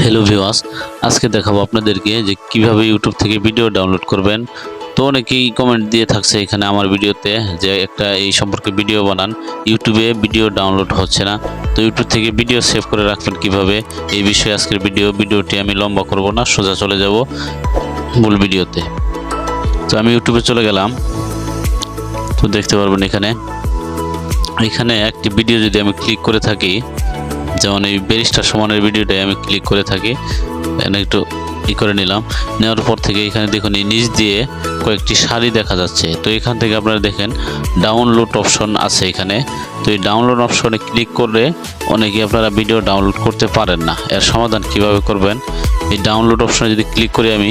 Hello ভিওয়াস আজকে দেখাবো আপনাদেরকে যে কীভাবে ইউটিউব থেকে ভিডিও ডাউনলোড করবেন। তো অনেকেই কমেন্ট দিয়ে থাকছে এখানে আমার ভিডিওতে যে একটা এই সম্পর্কে ভিডিও বানান। ইউটিউবে ভিডিও ডাউনলোড হচ্ছে না। তো ইউটিউব থেকে ভিডিও সেভ করে রাখবেন কীভাবে? এই বিষয়ে আজকের ভিডিও ভিডিওটি আমি লম্বা করব না, সোজা চলে যাব মূল ভিডিওতে তো আমি ইউটিউবে চলে গেলাম। তো দেখতে পারবেন এখানে। এখানে একটি ভিডিও যদি আমি ক্লিক করে থাকি যেমন এই ব্যারিস্টার সমানের ভিডিওটাই আমি ক্লিক করে থাকি। এখানে একটু ই করে নিলাম। নেওয়ার পর থেকে এখানে দেখুন এই নিচ দিয়ে কয়েকটি শাড়ি দেখা যাচ্ছে। তো এখান থেকে আপনারা দেখেন ডাউনলোড অপশন আছে এখানে। তো এই ডাউনলোড অপশনে ক্লিক করলে অনেকে আপনারা ভিডিও ডাউনলোড করতে পারেন না। এর সমাধান কীভাবে করবেন? এই ডাউনলোড অপশনে যদি ক্লিক করি আমি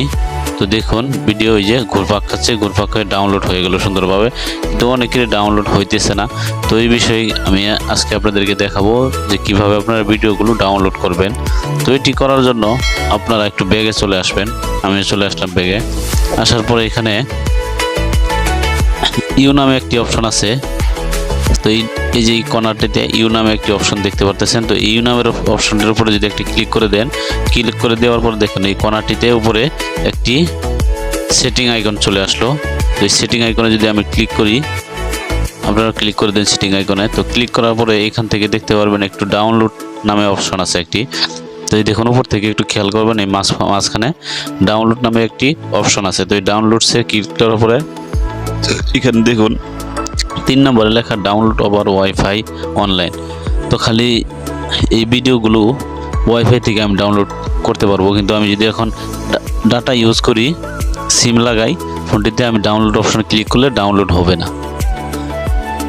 তো দেখুন ভিডিও ওই যে ঘুরপাক খাচ্ছে, ঘুরপাক হয়ে ডাউনলোড হয়ে গেল সুন্দরভাবে। কিন্তু অনেকেরই ডাউনলোড হইতেছে না। তো এই বিষয়ে আমি আজকে আপনাদেরকে দেখাবো যে কীভাবে আপনারা ভিডিওগুলো ডাউনলোড করবেন। তো এটি করার জন্য আপনারা একটু ব্যাগে চলে আসবেন। আমি চলে আসলাম ব্যাগে। আসার পরে এখানে ইউ নামে একটি অপশন আছে। তো এই এই যে এই কর্নারটিতে ইউ নামে একটি অপশন দেখতে পারতেছেন, তো ইউ নামের অপশনটির উপরে যদি একটি ক্লিক করে দেন ক্লিক করে দেওয়ার পর দেখুন এই কর্নারটিতে উপরে একটি সেটিং আইকন চলে আসলো। তো এই সেটিং আইকনে যদি আমি ক্লিক করি, আপনারা ক্লিক করে দেন সেটিং আইকনে তো ক্লিক করার পরে এখান থেকে দেখতে পারবেন একটু ডাউনলোড নামে অপশন আছে একটি। তো এই দেখুন উপর থেকে একটু খেয়াল করবেন, এই মাঝ মাঝখানে ডাউনলোড নামে একটি অপশন আছে। তো এই ডাউনলোডসে ক্লিক করার পরে এখানে দেখুন তিন নম্বরে লেখা ডাউনলোড ওভার ওয়াইফাই অনলাইন তো খালি এই ভিডিওগুলো ওয়াইফাই থেকে আমি ডাউনলোড করতে পারব। কিন্তু আমি যদি এখন ডাটা ইউজ করি সিম লাগাই, ফোনটিতে আমি ডাউনলোড অপশন ক্লিক করলে ডাউনলোড হবে না।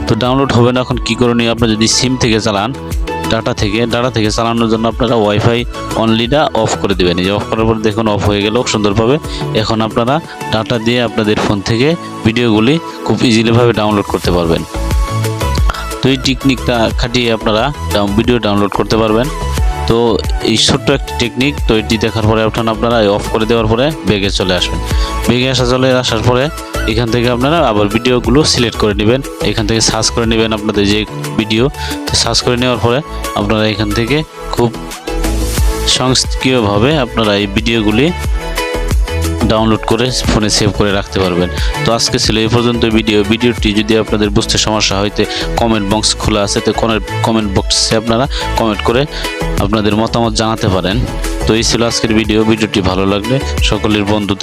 তো ডাউনলোড হবে না, এখন কী করণীয়? আপনার যদি সিম থেকে চালান ডাটা থেকে ডাটা থেকে চালানোর জন্য আপনারা ওয়াইফাই অনলিটা অফ করে দেবেন। এই অফ করার পর দেখুন অফ হয়ে গেল সুন্দরভাবে এখন আপনারা ডাটা দিয়ে আপনাদের ফোন থেকে ভিডিওগুলি খুব ইজিলিভাবে ডাউনলোড করতে পারবেন। তো এই টেকনিকটা খাটিয়ে আপনারা ভিডিও ডাউনলোড করতে পারবেন। তো এই ছোট্ট একটি টেকনিক তো এটি দেখার পরে আপনারা আপনারা অফ করে দেওয়ার পরে বেগে চলে আসবেন। বেগে আসা চলে আসার পরে এখান থেকে আপনারা আবার ভিডিওগুলো সিলেক্ট করে নেবেন। এখান থেকে সার্চ করে নেবেন আপনাদের যে ভিডিও। তো সার্চ করে নেওয়ার পরে আপনারা এখান থেকে খুব সংস্কৃতভাবে আপনারা এই ভিডিওগুলি ডাউনলোড করে ফোনে সেভ করে রাখতে পারবেন। তো আজকে ছিল এই পর্যন্ত ভিডিও। ভিডিওটি যদি আপনাদের বুঝতে সমস্যা হয়তো কমেন্ট বক্স খোলা আছে, তো কমেন্ট বক্সে আপনারা কমেন্ট করে আপনাদের মতামত জানাতে পারেন। তো এই ছিল আজকের ভিডিও। ভিডিওটি ভালো লাগলে সকলের বন্ধুদের